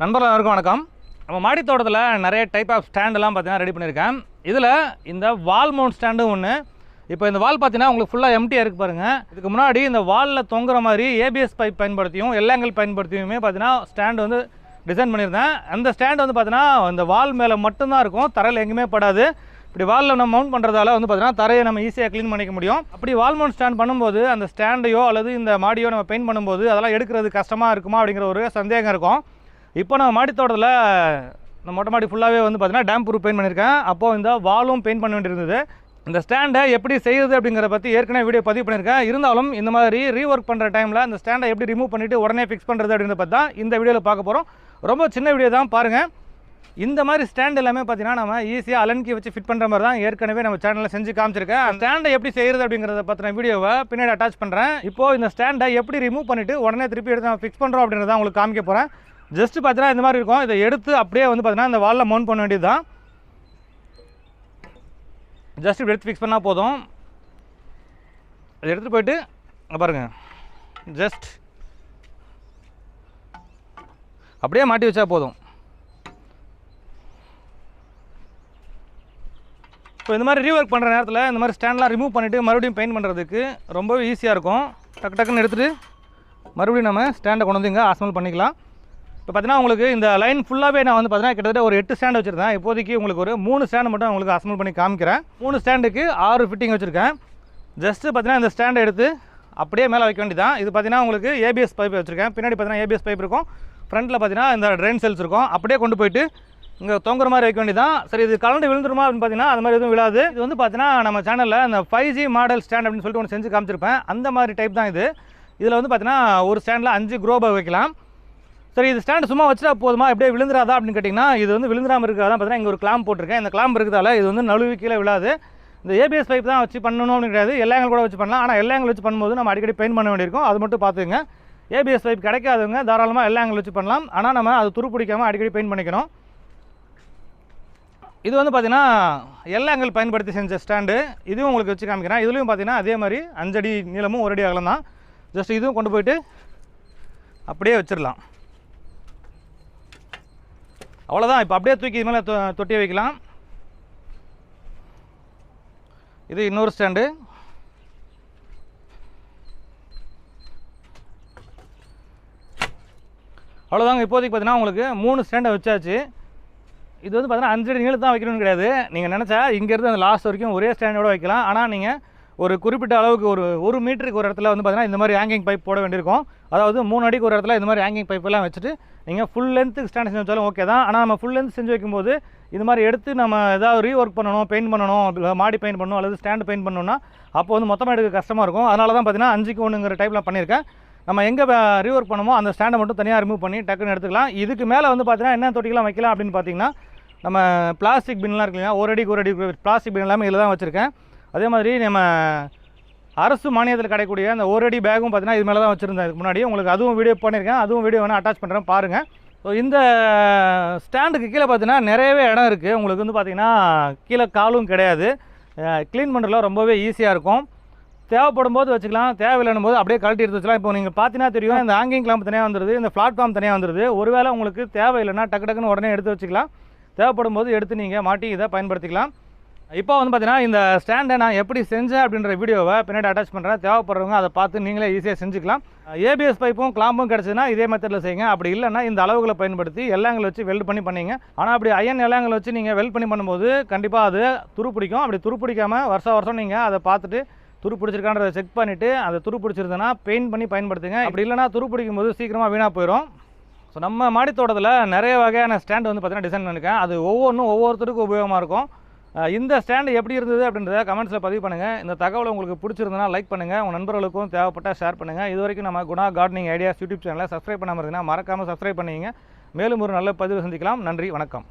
நண்பர்கள் எல்லாருக்கும் வணக்கம். நம்ம மாடி தோட்டத்தில் நிறைய டைப் ஆஃப் ஸ்டாண்டெல்லாம் பார்த்தீங்கன்னா ரெடி பண்ணியிருக்கேன். இதில் இந்த வால் மவுண்ட் ஸ்டாண்டும் ஒன்று இப்போ இந்த வால் பார்த்தீங்கன்னா உங்களுக்கு ஃபுல்லாக எம்டியாக இருக்குது பாருங்கள் இதுக்கு முன்னாடி இந்த வாலில் தொங்குற மாதிரி ஏபிஎஸ் பைப் பயன்படுத்தியும் எல்லாங்கல் பயன்படுத்தியுமே பார்த்தீங்கன்னா ஸ்டாண்டு வந்து டிசைன் பண்ணியிருந்தேன். அந்த ஸ்டாண்ட் வந்து பார்த்தீங்கன்னா இந்த வால் மேலே மட்டும்தான் இருக்கும். தரையில் எங்கேயுமே படாது. இப்படி வாலில் நம்ம மவுண்ட் பண்ணுறதால வந்து பார்த்தீங்கன்னா தரையை நம்ம ஈஸியாக க்ளீன் பண்ணிக்க முடியும். அப்படி வால் மவுண்ட் ஸ்டாண்ட் பண்ணும்போது அந்த ஸ்டாண்டையோ அல்லது இந்த மாடியோ நம்ம பெயிண்ட் பண்ணும்போது அதெல்லாம் எடுக்கிறது கஷ்டமாக இருக்குமா அப்படிங்கிற ஒரு சந்தேகம் இருக்கும். இப்போ நான் மாடி தோட்டத்தில் இந்த மொட்டை மாடி ஃபுல்லாகவே வந்து பார்த்தீங்கன்னா டேம் ப்ரூஃப் பெயிண்ட் பண்ணியிருக்கேன் அப்போது இந்த வாலும் பெயிண்ட் பண்ண வேண்டியிருந்தது. இந்த ஸ்டாண்டை எப்படி செய்யுது அப்படிங்கிறத பற்றி ஏற்கனவே வீடியோ பதிவு பண்ணியிருக்கேன் இருந்தாலும் இந்த மாதிரி ரீஒர்க் பண்ணுற டைமில் அந்த ஸ்டாண்டை எப்படி ரிமூவ் பண்ணிவிட்டு உடனே ஃபிக்ஸ் பண்ணுறது அப்படின்றத பற்றி தான் இந்த வீடியோவில் பார்க்க போகிறோம் ரொம்ப சின்ன வீடியோ தான் பாருங்கள் இந்த மாதிரி ஸ்டாண்ட் எல்லாமே பார்த்தீங்கன்னா நம்ம ஈஸியாக அலன்கி வச்சு ஃபிட் பண்ணுற மாதிரி தான் ஏற்கனவே நம்ம சேனலில் செஞ்சு காமிச்சிருக்கேன். அந்த ஸ்டாண்டை எப்படி செய்கிறது அப்படிங்கிறத பற்றின வீடியோவை பின்னாடி அட்டாச் பண்ணுறேன் இப்போது இந்த ஸ்டாண்டை எப்படி ரிமூவ் பண்ணிவிட்டு உடனே திருப்பி எடுத்து நம்ம ஃபிக்ஸ் பண்ணுறோம் அப்படின்றத உங்களுக்கு காமிக்க போகிறேன் ஜஸ்ட்டு பார்த்தீங்கன்னா இந்த மாதிரி இருக்கும். இதை எடுத்து அப்படியே வந்து பார்த்தீங்கன்னா இந்த வாலில் மவுண்ட் பண்ண வேண்டியது தான் ஜஸ்ட் இப்படி எடுத்து ஃபிக்ஸ் பண்ணால் போதும். அதை எடுத்துகிட்டு போயிட்டு பாருங்கள் ஜஸ்ட் அப்படியே மாட்டி வச்சா போதும். இப்போ இந்த மாதிரி ரீஒர்க் பண்ணுற நேரத்தில் இந்த மாதிரி ஸ்டாண்ட்லாம் ரிமூவ் பண்ணிவிட்டு மறுபடியும் பெயிண்ட் பண்ணுறதுக்கு ரொம்பவே ஈஸியாக இருக்கும். டக்கு டக்குன்னு எடுத்துகிட்டு மறுபடியும் நம்ம ஸ்டாண்டை கொண்டு வந்து இங்கே அசம்பிள் பண்ணிக்கலாம். இப்போ பார்த்தீங்கன்னா உங்களுக்கு இந்த லைன் ஃபுல்லாகவே நான் வந்து பார்த்தீங்கன்னா கிட்டத்தட்ட ஒரு எட்டு ஸ்டாண்ட் வச்சுருந்தேன் இப்போதைக்கு உங்களுக்கு ஒரு மூணு ஸ்டாண்டு மட்டும் உங்களுக்கு அசம்பிள் பண்ணி காமிக்கிறேன். மூணு ஸ்டாண்டுக்கு ஆறு ஃபிட்டிங் வச்சுருக்கேன். ஜஸ்ட்டு பார்த்தீங்கன்னா இந்த ஸ்டாண்டை எடுத்து அப்படியே மேலே வைக்க வேண்டியதான் இது பார்த்தீங்கன்னா உங்களுக்கு ஏபிஎஸ் பைப் வச்சுருக்கேன். பின்னாடி பார்த்தீங்கன்னா ஏபிஎஸ் பைப் இருக்கும். ஃப்ரண்ட்டில் பார்த்தீங்கன்னா இந்த ட்ரெயின் செல்ஸ் இருக்கும். அப்படியே கொண்டு போயிட்டு இங்கே தொங்குற மாதிரி வைக்க வேண்டியதான் சரி இது கலந்து விழுந்துருமா அப்படின்னு பார்த்தீங்கன்னா அது மாதிரி எதுவும் விழாது. இது வந்து பார்த்தீங்கன்னா நம்ம சேனலில் அந்த ஃபைவ் ஜி மாடல் ஸ்டாண்ட் அப்படின்னு சொல்லிட்டு ஒன்று செஞ்சு காமிச்சிருப்பேன். அந்த மாதிரி டைப் தான் இது. இதில் வந்து பார்த்தீங்கன்னா ஒரு ஸ்டாண்டில் அஞ்சு குரோபை வைக்கலாம். சரி இது ஸ்டாண்டு சும்மா வச்சுட்டா போதுமா? எப்படியே விழுந்துராதா அப்படின்னு கேட்டிங்கன்னா இது வந்து விழுந்துராமல் இருக்கிறதா பார்த்தீங்கன்னா இங்கே ஒரு கிளாம் போட்டிருக்கேன். இந்த கிளாம் இருக்கிறதால இது வந்து நழுவி கீழே விழாது. இந்த ஏபிஎஸ் பைப் தான் வச்சு பண்ணணும் அப்படின்னு கிடையாது. எல்லாங்கள் கூட வச்சு பண்ணலாம். ஆனால் எல்லாங்கள் வச்சு பண்ணும்போது நம்ம அடிக்கடி பெயிண்ட் பண்ண வேண்டியிருக்கும். அது மட்டும் பார்த்துங்க ஏபிஎஸ் பைப் கிடைக்காதவங்க தாராளமாக எல்லாங்கள் வச்சு பண்ணலாம். ஆனால் நம்ம அது துரு பிடிக்காமல் அடிக்கடி பெயிண்ட் பண்ணிக்கணும். இது வந்து பார்த்தீங்கன்னா எல்லாங்கள் பயன்படுத்தி செஞ்ச ஸ்டாண்டு இதுவும் உங்களுக்கு வச்சு காமிக்கிறேன். இதுலேயும் பார்த்தீங்கன்னா அதே மாதிரி அஞ்சடி நீளமும் ஒரு அடி அகலம் தான். ஜஸ்ட் இதுவும் கொண்டு போயிட்டு அப்படியே வச்சிடலாம். அவ்வளோதான் இப்போ அப்படியே தூக்கி இது மேலே தொட்டி வைக்கலாம். இது இன்னொரு ஸ்டாண்டு. அவ்வளோதாங்க இப்போதைக்கு பார்த்தீங்கன்னா உங்களுக்கு மூணு ஸ்டாண்டை வச்சாச்சு. இது வந்து பார்த்தீங்கன்னா அஞ்சு அடி நீளம் தான் வைக்கணும்னு கிடையாது. நீங்கள் நினச்சா இங்கேருந்து அந்த லாஸ்ட் வரைக்கும் ஒரே ஸ்டாண்டோட வைக்கலாம். ஆனால் நீங்கள் ஒரு குறிப்பிட்ட அளவுக்கு ஒரு ஒரு மீட்டருக்கு ஒரு இடத்துல வந்து பார்த்தீங்கன்னா இந்த மாதிரி ஹேங்கிங் பைப் போட வேண்டியிருக்கும். அதாவது மூணு அடிக்கு ஒரு இடத்துல இந்த மாதிரி ஹேங்கிங் பைப் எல்லாம் வச்சுட்டு நீங்கள் ஃபுல் லென்த்துக்கு ஸ்டாண்ட் செஞ்சு வச்சாலும் ஓகே தான். ஆனால் நம்ம ஃபுல் லென்த் செஞ்சு வைக்கும்போது இது மாதிரி எடுத்து நம்ம ஏதாவது ரீஒர்க் பண்ணணும் பெயிண்ட் பண்ணணும் மாடி பெயிண்ட் பண்ணணும் அல்லது ஸ்டாண்டு பெயிண்ட் பண்ணணும்னா அப்போ வந்து மொத்தமாக எடுக்க கஷ்டமாக இருக்கும். அதனால தான் பார்த்தீங்கன்னா அஞ்சுக்கு ஒன்றுங்கிற டைப்பில் பண்ணியிருக்கேன். நம்ம எங்கே ரீஒர்க் பண்ணுமோ அந்த ஸ்டாண்டை மட்டும் தனியாக ரிமூவ் பண்ணி டக்குன்னு எடுத்துக்கலாம். இதுக்கு மேலே வந்து பார்த்தீங்கன்னா என்ன தொட்டிலாம் வைக்கலாம் அப்படின்னு பார்த்தீங்கன்னா நம்ம பிளாஸ்டிக் பின்லாம் இருக்கு இல்லையா ஒரு அடிக்கு ஒரு அடி பிளாஸ்டிக் பின் எல்லாமே இதில் தான் வச்சுருக்கேன். அதே மாதிரி நம்ம அரசு மானியத்தில் கிடைக்கக்கூடிய அந்த ஒரு அடி பேகும் பார்த்தீங்கன்னா இது மேலே தான் வச்சுருந்தேன் இதுக்கு முன்னாடி. உங்களுக்கு அதுவும் வீடியோ பண்ணியிருக்கேன். அதுவும் வீடியோ வேணால் அட்டாச் பண்ணுறேன் பாருங்கள் ஸோ இந்த ஸ்டாண்டுக்கு கீழே பார்த்தீங்கன்னா நிறையவே இடம் இருக்குது உங்களுக்கு வந்து பார்த்திங்கன்னா கீழே காலும் கிடையாது. க்ளீன் பண்ணுறதுல ரொம்பவே ஈஸியாக இருக்கும். தேவைப்படும் போது வச்சுக்கலாம். தேவையில்லைன்னும் போது அப்படியே கழட்டி எடுத்து வச்சுக்கலாம். இப்போ நீங்கள் பார்த்தீங்கன்னா தெரியும் இந்த ஹேங்கிங் கிளாம்ப் தனியாக வந்துருது இந்த பிளாட்ஃபார்ம் தனியாக வந்துருது. ஒருவேளை உங்களுக்கு தேவையில்லைன்னா டக்கு டக்குன்னு உடனே எடுத்து வச்சுக்கலாம். தேவைப்படும் போது எடுத்து நீங்கள் மாட்டி இதை பயன்படுத்திக்கலாம். இப்போ வந்து பார்த்தீங்கன்னா இந்த ஸ்டாண்டை நான் எப்படி செஞ்சேன் அப்படின்ற வீடியோவை பின்னாடி அட்டாச் பண்ணுறேன் தேவைப்படுறவங்க அதை பார்த்து நீங்களே ஈஸியாக செஞ்சுக்கலாம். ஏபிஎஸ் பைப்பும் கிளாம்பும் கிடச்சுன்னா இதே மெத்தடில் செய்யுங்க. அப்படி இல்லைன்னா இந்த அளவுகளை பயன்படுத்தி எல்லாங்களை வச்சு வெல்ட் பண்ணி பண்ணிங்க. ஆனால் அப்படி அயன் எல்லாங்களை வச்சு நீங்கள் வெல்ட் பண்ணி பண்ணும்போது கண்டிப்பாக அது துரு பிடிக்கும் அப்படி துரு பிடிக்காமல் வருஷம் வருஷம் நீங்கள் அதை பார்த்துட்டு துரு பிடிச்சிருக்கான்றதை செக் பண்ணிவிட்டு அதை துரு பிடிச்சிருந்ததுன்னா பெயிண்ட் பண்ணி பயன்படுத்துங்க. அப்படி இல்லைன்னா துரு பிடிக்கும் போது சீக்கிரமாக வீணாக போயிடும் ஸோ நம்ம மாடித்தோட்டத்தில் நிறைய வகையான ஸ்டாண்ட் வந்து பார்த்தீங்கன்னா டிசைன் பண்ணியிருக்கேன் அது ஒவ்வொன்றும் ஒவ்வொருத்தருக்கும் உபயோகமாக இருக்கும். இந்த ஸ்டாண்டு எப்படி இருந்தது அப்படின்றத கமெண்ட்ஸில் பதிவு பண்ணுங்கள் இந்த தகவல் உங்களுக்கு பிடிச்சிருந்தனா லைக் பண்ணுங்கள் உங்கள் நண்பர்களுக்கும் தேவைப்பட்டால் ஷேர் பண்ணுங்கள் இது வரைக்கும் நம்ம குணா கார்டனிங் ஐடியாஸ் யூடியூப் சேனலை சப்ஸ்கிரைப் பண்ணாமல் இருந்தீங்கன்னா மறக்காமல் சப்ஸ்கிரைப் பண்ணிங்க மேலும் ஒரு நல்ல பதிவு சந்திக்கலாம். நன்றி. வணக்கம்.